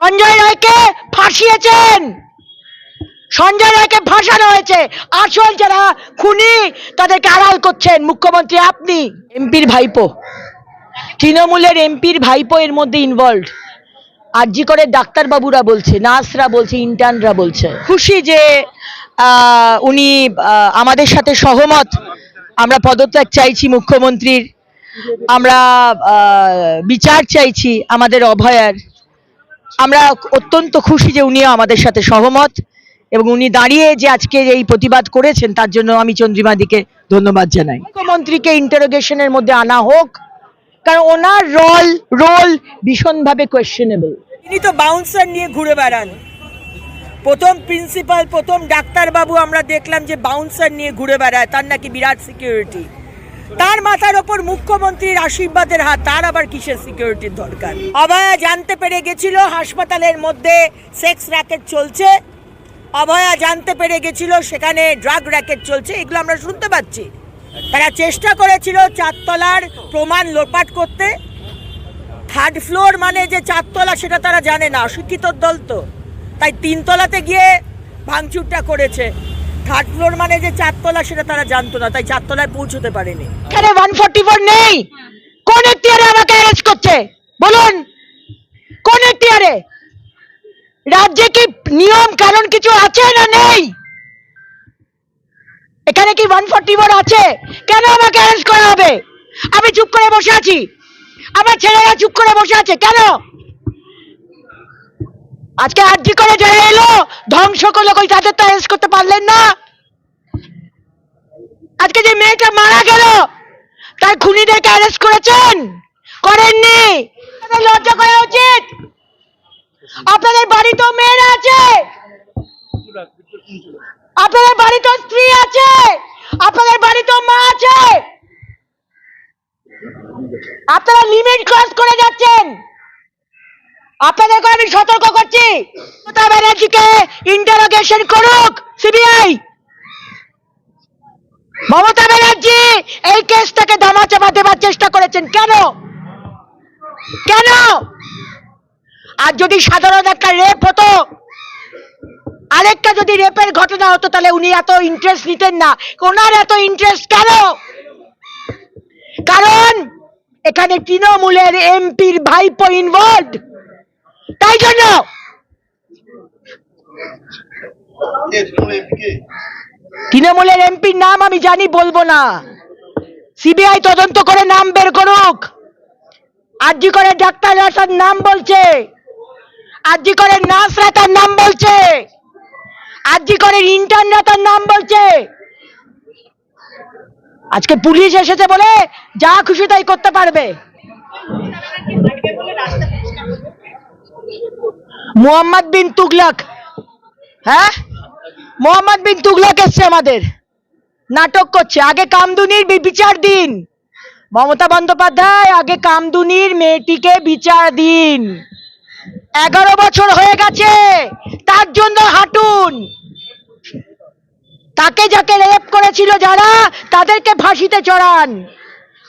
সঞ্জয় রায়কে ফাঁসিয়েছেন। সঞ্জয় রায়কে ফাঁসানো হয়েছে। আসল যারা খুনি, তাদেরকে আড়াল করছেন মুখ্যমন্ত্রী আপনি। এমপির ভাইপো। তৃণমূলের এমপির ভাইপো এর মধ্যে ইনভলভ আরজি করে ডাক্তারবাবুরা বলছে, নার্সরা বলছে ইন্টার্নরা বলছে। খুশি যে উনি আমাদের সাথে সহমত। আমরা পদত্যাগ চাইছি মুখ্যমন্ত্রীর। আমরা বিচার চাইছি আমাদের অভয়ার। আমরা অত্যন্ত খুশি যে উনিও আমাদের সাথে সহমত এবং উনি দাঁড়িয়ে যে আজকে এই প্রতিবাদ করেছেন, তার জন্য আমি চন্দ্রিমাদিকে ধন্যবাদ জানাই। মুখ্যমন্ত্রীকে ইন্টারোগেশনের মধ্যে আনা হোক, কারণ ওনার রোল রোল ভীষণভাবে কোয়েশ্চেনেবল তিনি তো বাউন্সার নিয়ে ঘুরে বেড়ান। প্রথম প্রিন্সিপাল প্রথম ডাক্তারবাবু আমরা দেখলাম যে বাউন্সার নিয়ে ঘুরে বেড়ায়, তার নাকি বিরাট সিকিউরিটি তার মাথার ওপর মুখ্যমন্ত্রীর আশীর্বাদের হাত, তার আবার কিসের সিকিউরিটির দরকার? অভয়া জানতে পেরে গেছিল হাসপাতালের মধ্যে সেক্স র্যাকেট চলছে। অভয়া জানতে পেরে গেছিল সেখানে ড্রাগ র্যাকেট চলছে, এগুলো আমরা শুনতে পাচ্ছি। তারা চেষ্টা করেছিল চারতলার প্রমাণ লোপাট করতে। থার্ড ফ্লোর মানে যে চারতলা সেটা তারা জানে না। অশিক্ষিত দল তো। তাই তিনতলাতে গিয়ে ভাঙচুরটা করেছে। থার্ড ফ্লোর মানে যে চারতলা, সেটা তারা জানতো না, তাই চারতলায় পৌঁছতে পারেনি। এখানে ওয়ান ফোর্টি ফোর নেই। কোন এখতিয়ারে আমাকে অ্যারেস্ট করছে? বলুন। কোন এখতিয়ারে? রাজ্যে কি নিয়ম কারণ কিছু আছে না নেই? এখানে কি ওয়ান ফোর্টি ফোর আছে? কেন আমাকে অ্যারেস্ট করা হবে? আমি চুপ করে বসে আছি। আমার ছেলেরা চুপ করে বসে আছে। কেন? আজকে আর্জি করে জয় এলো? ধ্বংস করল কই? তাদের তো অ্যারেস্ট করতে পারলেন না। আজকে যে মেয়েটা মারা গেল, তার খুনিদেরকে অ্যারেস্ট করেছেন? করেননি। লজ্জা করা উচিত। আপনাদের বাড়িতেও মেয়েরা আছে। আপনাদের বাড়িতেও স্ত্রী আছে। আপনাদের বাড়িতেও মা আছে। আপনারা লিমিট ক্রস করে যাচ্ছেন। আপনাদেরকে আমি সতর্ক করছি। মমতা ব্যানার্জিকে ইন্টারোগেশন করুক সিবিআই মমতা ব্যানার্জি এই কেসটাকে ধামাচাপা দেবার চেষ্টা করেছেন। কেন? কেন? আর যদি সাধারণ একটা রেপ হতো, আরেকটা যদি রেপের ঘটনা হতো, তাহলে উনি এত ইন্টারেস্ট নিতেন না। ওনার এত ইন্টারেস্ট কেন? কারণ এখানে তৃণমূলের এমপির ভাইপো ইনভলভ তাই জন্য তৃণমূলের এমপির নাম আমি জানি, বলব না। সিবিআই তদন্ত করে নাম বের করুক। আরজি করে ডাক্তাররা তার নাম বলছে। আরজি করে নার্সরা তার নাম বলছে। আরজি করে ইন্টার্নরা তার নাম বলছে। আজকে পুলিশ এসেছে বলে যা খুশি তাই করতে পারবে। মোহাম্মদ বিন তুগলক। হ্যাঁ? মোহাম্মদ বিন তুগলক এসছে আমাদের। নাটক করছে। আগে কামদুনির বিচার দিন। মমতা বন্দ্যোপাধ্যায়, আগে কামদুনির মেয়েটিকে বিচার দিন। এগারো বছর হয়ে গেছে। তার জন্য হাঁটুন। তাকে যাকে রেপ করেছিল যারা, তাদেরকে ফাঁসিতে চড়ান।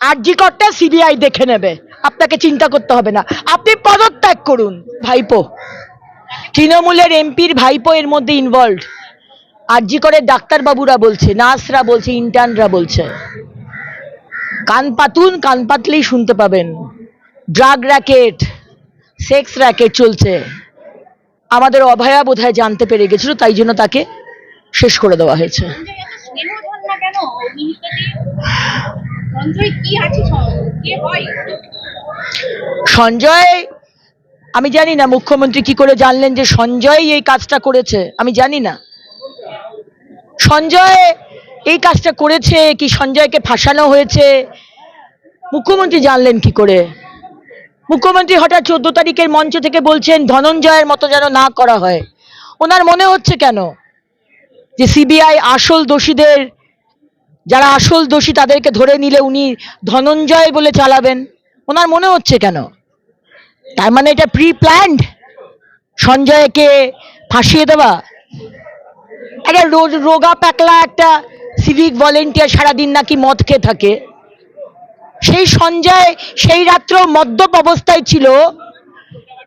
আরজি করতে সিবিআই দেখে নেবে। আপনাকে চিন্তা করতে হবে না। আপনি পদত্যাগ করুন। ভাইপো। তৃণমূলের এমপির ভাইপো এর মধ্যে ইনভলভ আরজি করে ডাক্তারবাবুরা বলছে নার্সরা বলছে ইন্টার্নরা বলছে। কান পাতুন কান পাতলেই শুনতে পাবেন। ড্রাগ র্যাকেট সেক্স র্যাকেট চলছে। আমাদের অভয়া বোধহয় জানতে পেরে গেছিল তাই জন্য তাকে শেষ করে দেওয়া হয়েছে। সঞ্জয় আমি জানি না মুখ্যমন্ত্রী কি করে জানলেন যে সঞ্জয় এই কাজটা করেছে। আমি জানি না। সঞ্জয় এই কাজটা করেছে কি সঞ্জয়কে ফাঁসানো হয়েছে? মুখ্যমন্ত্রী জানলেন কি করে? মুখ্যমন্ত্রী হঠাৎ চোদ্দ তারিখের মঞ্চ থেকে বলছেন, ধনঞ্জয়ের মতো যেন না করা হয়। ওনার মনে হচ্ছে কেন? যে সিবিআই আসল দোষীদের, যারা আসল দোষী তাদেরকে ধরে নিলে উনি ধনঞ্জয় বলে চালাবেন? ওনার মনে হচ্ছে কেন? তার মানে এটা প্রি প্ল্যান্ড সঞ্জয়কে ফাঁসিয়ে দেওয়া? একটা রোগা প্যাকলা একটা সিভিক ভলেন্টিয়ার সারাদিন নাকি মদ খেয়ে থাকে। সেই সঞ্জয় সেই রাত্র মদ্যপ অবস্থায় ছিল।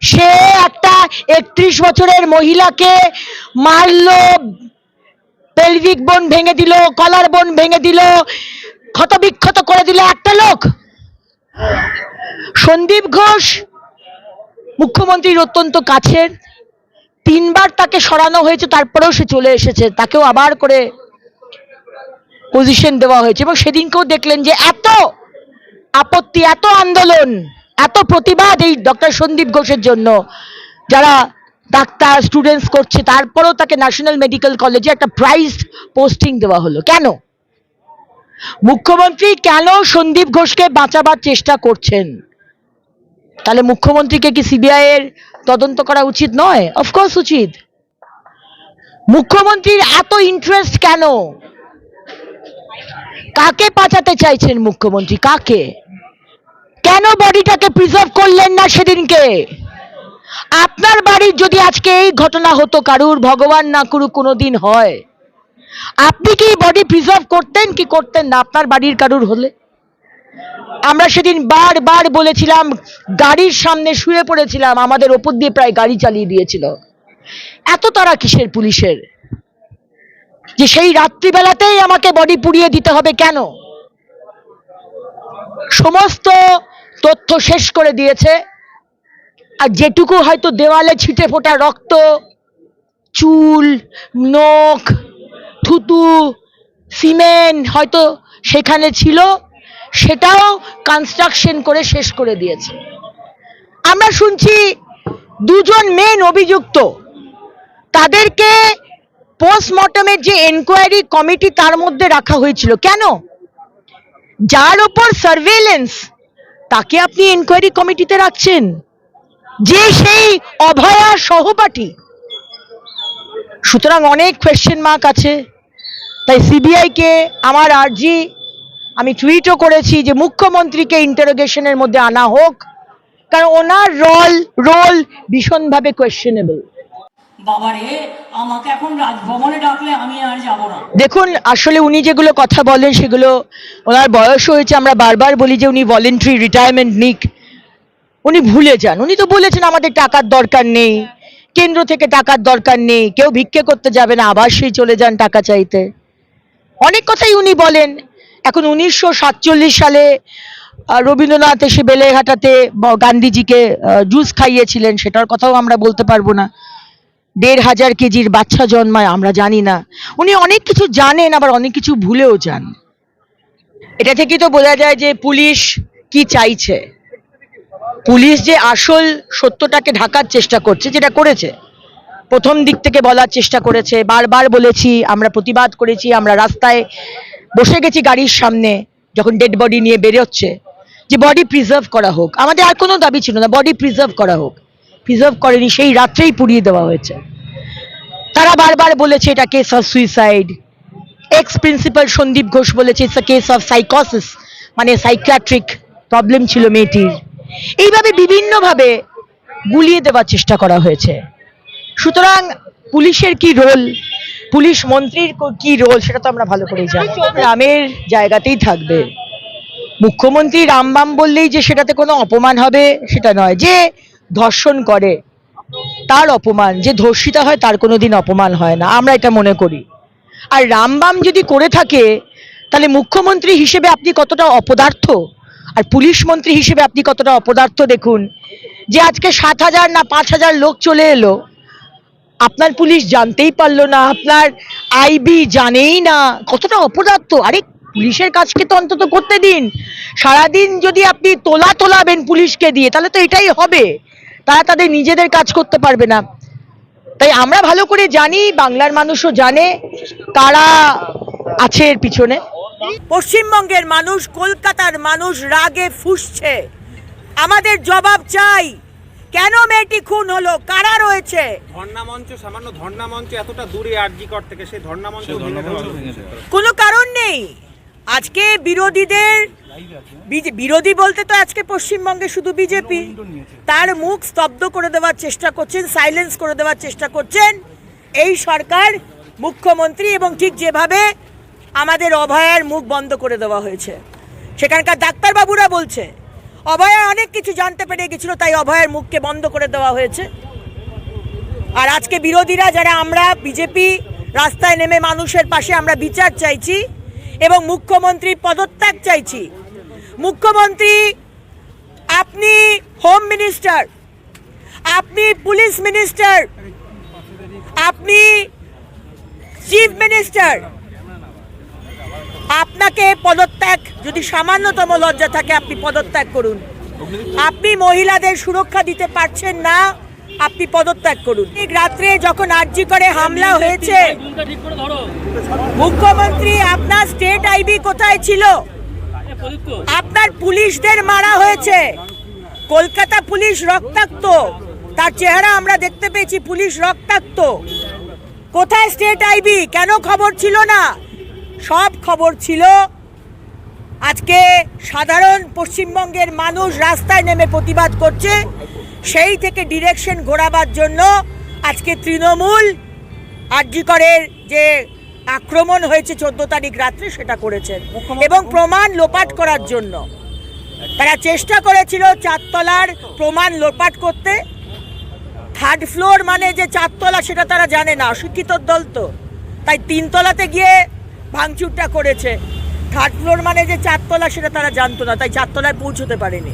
সে একটা একত্রিশ বছরের মহিলাকে মারলো পেলভিক বোন ভেঙে দিল কলার বোন ভেঙে দিল, ক্ষতবিক্ষত করে দিল একটা লোক। সন্দীপ ঘোষ মুখ্যমন্ত্রীর অত্যন্ত কাছের। তিনবার তাকে সরানো হয়েছে, তারপরেও সে চলে এসেছে। তাকেও আবার করে পজিশন দেওয়া হয়েছে এবং সেদিনকেও দেখলেন যে এত আপত্তি, এত আন্দোলন, এত প্রতিবাদ এই ডক্টর সন্দীপ ঘোষের জন্য। যারা ডাক্তার স্টুডেন্টস করছে, তারপরেও তাকে ন্যাশনাল মেডিকেল কলেজে একটা প্রাইজ পোস্টিং দেওয়া হলো। কেন? মুখ্যমন্ত্রী কেন সন্দীপ ঘোষকে বাঁচাবার চেষ্টা করছেন? তাহলে মুখ্যমন্ত্রীকে কি সিবিআই এর তদন্ত করা উচিত নয়? অফকোর্স উচিত। মুখ্যমন্ত্রীর এত ইন্টারেস্ট কেন? কাকে বাঁচাতে চাইছেন মুখ্যমন্ত্রী? কাকে? কেন বডিটাকে প্রিজার্ভ করলেন না সেদিনকে? আপনার বাড়ির যদি আজকে এই ঘটনা হতো, কারুর ভগবান না করুক কোনোদিন হয়। আপনি কি বডি প্রিজার্ভ করতেন কি করতেন না? আপনার বাড়ির কারুর হলে? আমরা সেদিন বারবার বলেছিলাম, গাড়ির সামনে শুয়ে পড়েছিলাম, আমাদের ওপর দিয়ে প্রায় গাড়ি চালিয়ে দিয়েছিল। এত তারা কিসের পুলিশের? যে সেই রাত্রিবেলাতেই আমাকে বডি পুড়িয়ে দিতে হবে কেন? সমস্ত তথ্য শেষ করে দিয়েছে। আর যেটুকু হয়তো দেওয়ালে ছিটে ফোটা রক্ত, চুল, নখ, থুতু, সিমেন্ট হয়তো সেখানে ছিল। সেটাও কনস্ট্রাকশন করে শেষ করে দিয়েছে। আমরা শুনছি দুজন মেন অভিযুক্ত। তাদেরকে পোস্টমর্টমের যে এনকোয়ারি কমিটি তার মধ্যে রাখা হয়েছিল। কেন? যার ওপর সার্ভেলেন্স তাকে আপনি এনকোয়ারি কমিটিতে রাখছেন। যে সেই অভয়া সহপাঠী। সুতরাং অনেক কোয়েশ্চেন মার্ক আছে। তাই সিবিআইকে আমার আর্জি আমি টুইটও করেছি যে মুখ্যমন্ত্রীকে ইন্টারোগেশনের মধ্যে আনা হোক কারণ ওনার রোল রোল ভীষণভাবে কোয়েশ্চেনেবল বাবারে আমাকে এখন রাজভবনে ডাকলে আমি আর যাব না। দেখুন আসলে উনি যেগুলো কথা বলেন সেগুলো ওনার বয়স হয়েছে আমরা বারবার বলি যে উনি ভলেন্টারি রিটায়ারমেন্ট নিক। উনি ভুলে যান। উনি তো বলেছেন আমাদের টাকার দরকার নেই কেন্দ্র থেকে টাকার দরকার নেই কেউ ভিক্ষে করতে যাবে না আবার সেই চলে যান টাকা চাইতে। অনেক কথাই উনি বলেন। এখন উনিশশো সাতচল্লিশ সালে রবীন্দ্রনাথ এসে বেলেঘাটাতে গান্ধীজিকে জুস খাইয়েছিলেন, সেটার কথাও আমরা বলতে পারব না। দেড় হাজার কেজির বাচ্চা জন্মায়, আমরা জানি না। উনি অনেক কিছু জানেন, আবার অনেক কিছু ভুলেও যান। এটা থেকেই তো বোঝা যায় যে পুলিশ কি চাইছে। পুলিশ যে আসল সত্যটাকে ঢাকার চেষ্টা করছে, যেটা করেছে। প্রথম দিক থেকে বলার চেষ্টা করেছে। বারবার বলেছি, আমরা প্রতিবাদ করেছি, আমরা রাস্তায় বসে গেছি গাড়ির সামনে, যখন ডেড বডি নিয়ে বেরোচ্ছে, যে বডি প্রিজার্ভ করা হোক। আমাদের আর কোনো দাবি ছিল না বডি প্রিজার্ভ করা হোক। প্রিজার্ভ করেনি, সেই রাত্রেই পুড়িয়ে দেওয়া হয়েছে। তারা বারবার বলেছে এটা case of suicide ex principal Sandip Ghosh বলেছে ইটস কেস অফ সাইকোসিস মানে সাইকিয়াট্রিক প্রবলেম ছিল মেয়েটির। এইভাবে বিভিন্নভাবে গুলিয়ে দেওয়ার চেষ্টা করা হয়েছে। সুতরাং পুলিশের কি রোল পুলিশ মন্ত্রীর কি রোল সেটা তো আমরা ভালো করেই জানি। রামের জায়গাতেই থাকবে। মুখ্যমন্ত্রী রামবাম বললেই যে সেটাতে কোনো অপমান হবে সেটা নয়। যে ধর্ষণ করে তার অপমান যে ধর্ষিতা হয় তার কোনোদিন অপমান হয় না। আমরা এটা মনে করি। আর রামবাম যদি করে থাকে তাহলে মুখ্যমন্ত্রী হিসেবে আপনি কতটা অপদার্থ? আর পুলিশ মন্ত্রী হিসেবে আপনি কতটা অপদার্থ দেখুন? যে আজকে সাত হাজার না পাঁচ হাজার লোক চলে এলো আপনার পুলিশ জানতেই পারল না, আপনার আইবি জানেই না, কতটা অপদার্থ। আরে, পুলিশের কাজকে তো অন্তত করতে দিন। সারাদিন যদি আপনি তোলা তোলাবেন পুলিশকে দিয়ে, তাহলে তো এটাই হবে। তারা তাদের নিজেদের কাজ করতে পারবে না। তাই আমরা ভালো করে জানি, বাংলার মানুষও জানে কারা আছে এর পিছনে। পশ্চিমবঙ্গের মানুষ, কলকাতার মানুষ রাগে ফুসছে। আমাদের জবাব চাই কেন মেয়েটি খুন হলো? কারা রয়েছে? ধর্ণা মঞ্চ সামান্য ধর্ণা মঞ্চ এতটা দূরে আরজিকর থেকে সেই ধর্ণা মঞ্চ কোনো কারণ নেই। আজকে বিরোধীদের বিজে- বিরোধী বলতে তো আজকে পশ্চিমবঙ্গে শুধু বিজেপি। তার মুখ স্তব্ধ করে দেওয়ার চেষ্টা করছেন সাইলেন্স করে দেওয়ার চেষ্টা করছেন এই সরকার মুখ্যমন্ত্রী এবং ঠিক যেভাবে আমাদের অভয়ার মুখ বন্ধ করে দেওয়া হয়েছে। সেখানকার ডাক্তারবাবুরা বলছে অভয়া অনেক কিছু জানতে পেরে গেছিল, তাই অভয়ের মুখকে বন্ধ করে দেওয়া হয়েছে। আর আজকে বিরোধীরা যারা, আমরা বিজেপি রাস্তায় নেমে মানুষের পাশে আমরা বিচার চাইছি এবং মুখ্যমন্ত্রীর পদত্যাগ চাইছি। মুখ্যমন্ত্রী, আপনি হোম মিনিস্টার, আপনি পুলিশ মিনিস্টার, আপনি চিফ মিনিস্টার আপনাকে পদত্যাগ, যদি সামান্যতম লজ্জা থাকে, আপনি পদত্যাগ করুন। আপনি মহিলাদের সুরক্ষা দিতে পারছেন না, আপনি পদত্যাগ করুন। ঠিক রাত্রে যখন আর্জি করে হামলা হয়েছে, মুখ্যমন্ত্রী, আপনার স্টেট আইবি কোথায় ছিল? আপনার পুলিশদের মারা হয়েছে। কলকাতা পুলিশ রক্তাক্ত। তার চেহারা আমরা দেখতে পেয়েছি, পুলিশ রক্তাক্ত। কোথায় স্টেট আইবি? কেন খবর ছিল না? সব খবর ছিল। আজকে সাধারণ পশ্চিমবঙ্গের মানুষ রাস্তায় নেমে প্রতিবাদ করছে। সেই থেকে ডিরেকশন ঘোরাবার জন্য আজকে তৃণমূল আরজিকরের যে আক্রমণ হয়েছে চোদ্দ তারিখ রাত্রে সেটা করেছেন এবং প্রমাণ লোপাট করার জন্য। তারা চেষ্টা করেছিল চারতলার প্রমাণ লোপাট করতে। থার্ড ফ্লোর মানে যে চারতলা সেটা তারা জানে না অশিক্ষিত দল তো। তাই তিনতলাতে গিয়ে ভাঙচুরটা করেছে। থার্ড ফ্লোর মানে যে চারতলা, সেটা তারা জানতো না, তাই চারতলায় পৌঁছতে পারেনি।